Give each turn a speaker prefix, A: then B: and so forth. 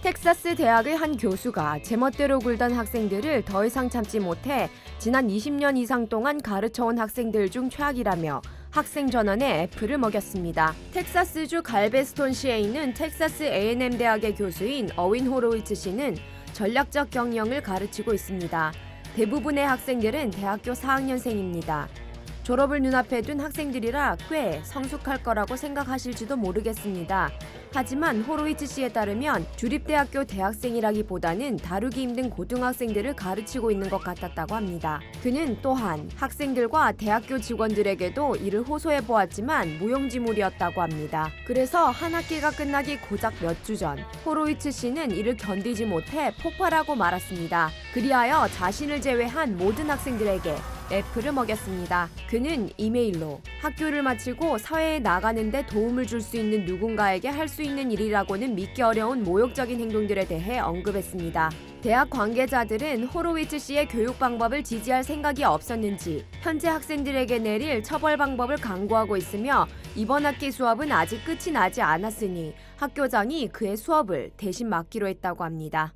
A: 텍사스 대학의 한 교수가 제멋대로 굴던 학생들을 더 이상 참지 못해 지난 20년 이상 동안 가르쳐온 학생들 중 최악이라며 학생 전원에 F를 먹였습니다. 텍사스주 갈베스톤시에 있는 텍사스 A&M 대학의 교수인 어윈 호로이츠 씨는 전략적 경영을 가르치고 있습니다. 대부분의 학생들은 대학교 4학년생입니다. 졸업을 눈앞에 둔 학생들이라 꽤 성숙할 거라고 생각하실지도 모르겠습니다. 하지만 호로이츠 씨에 따르면 주립대학교 대학생이라기보다는 다루기 힘든 고등학생들을 가르치고 있는 것 같았다고 합니다. 그는 또한 학생들과 대학교 직원들에게도 이를 호소해 보았지만 무용지물이었다고 합니다. 그래서 한 학기가 끝나기 고작 몇 주 전, 호로이츠 씨는 이를 견디지 못해 폭발하고 말았습니다. 그리하여 자신을 제외한 모든 학생들에게 F를 먹였습니다. 그는 이메일로 학교를 마치고 사회에 나가는데 도움을 줄 수 있는 누군가에게 할 수 있는 일이라고는 믿기 어려운 모욕적인 행동들에 대해 언급했습니다. 대학 관계자들은 호로위츠 씨의 교육 방법을 지지할 생각이 없었는지 현재 학생들에게 내릴 처벌 방법을 강구하고 있으며 이번 학기 수업은 아직 끝이 나지 않았으니 학교장이 그의 수업을 대신 맡기로 했다고 합니다.